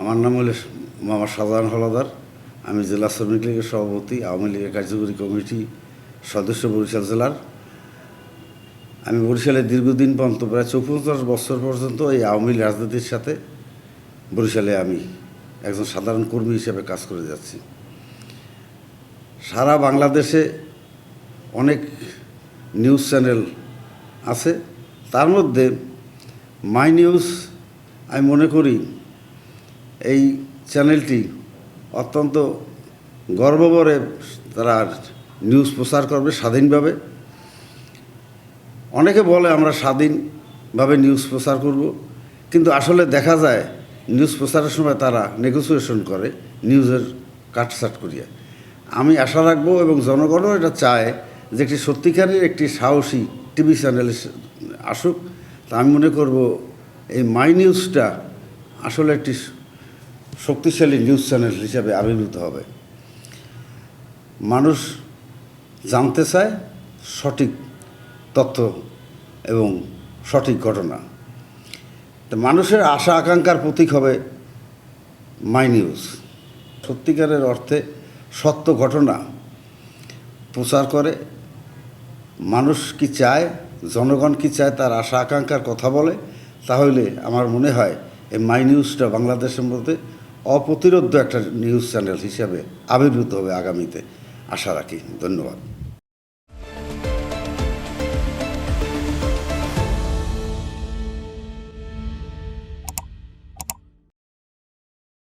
আমার নাম হলো মামা সাজান হলাদার। আমি জেলা শ্রমিক লীগের সভাপতি, আওয়ামী লীগের কার্যকরী কমিটি সদস্য বরিশাল জেলার। আমি বরিশালে দীর্ঘদিন পর্যন্ত, প্রায় চৌপঞ্চাশ বছর পর্যন্ত এই আওয়ামী রাজনীতির সাথে বরিশালে আমি একজন সাধারণ কর্মী হিসেবে কাজ করে যাচ্ছি। সারা বাংলাদেশে অনেক নিউজ চ্যানেল আছে। তার মধ্যে মাই নিউজ আমি মনে করি এই চ্যানেলটি অত্যন্ত গর্বভরে তারা নিউজ প্রচার করবে স্বাধীনভাবে। অনেকে বলে আমরা স্বাধীনভাবে নিউজ প্রচার করব, কিন্তু আসলে দেখা যায় নিউজ প্রচারের সময় তারা নেগোসিয়েশন করে নিউজের কাটসাট করিয়া। আমি আশা রাখব এবং জনগণও এটা চায় যে একটি সত্যিকারের একটি সাহসী টিভি চ্যানেল আসুক। তা আমি মনে করব এই মাই নিউজটা আসলে একটি শক্তিশালী নিউজ চ্যানেল হিসাবে আবির্ভূত হবে। মানুষ জানতে চায় সঠিক তথ্য এবং সঠিক ঘটনা। তো মানুষের আশা আকাঙ্ক্ষার প্রতীক হবে মাই নিউজ। সত্যিকারের অর্থে সত্য ঘটনা প্রচার করে। মানুষ কি চায়, জনগণ কি চায় তার আশা আকাঙ্ক্ষার কথা বলে? তাহলে আমার মনে হয় এই মাই নিউজটা বাংলাদেশের মধ্যে অপ্রতিরোধ্য একটা নিউজ চ্যানেল হিসাবে আবির্ভূত হবে আগামীতে। আশা রাখি। ধন্যবাদ।